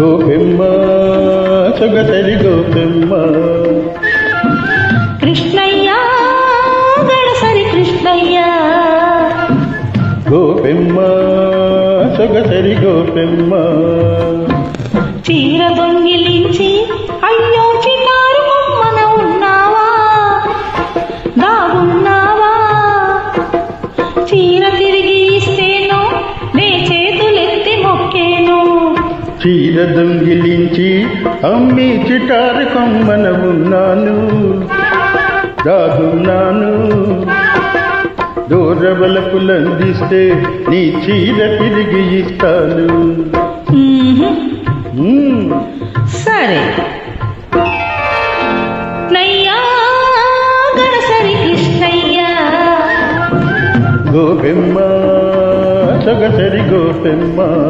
గోపెమ్మ సొగసరి గోపెమ్మ. కృష్ణయ్య గడసరి కృష్ణయ్య. గోపెమ్మ సొగసరి గోపెమ్మ. చీర దొంగిలించి అయ్యో చీర దొంగిలించి అమ్మి చిటారు కొమ్మన ఉన్నాను. దాగున్నాను. దూరవలపులందిస్తే నీ చీర తిరిగి ఇస్తాను. సరే. గోపెమ్మ సొగసరి గోపెమ్మ.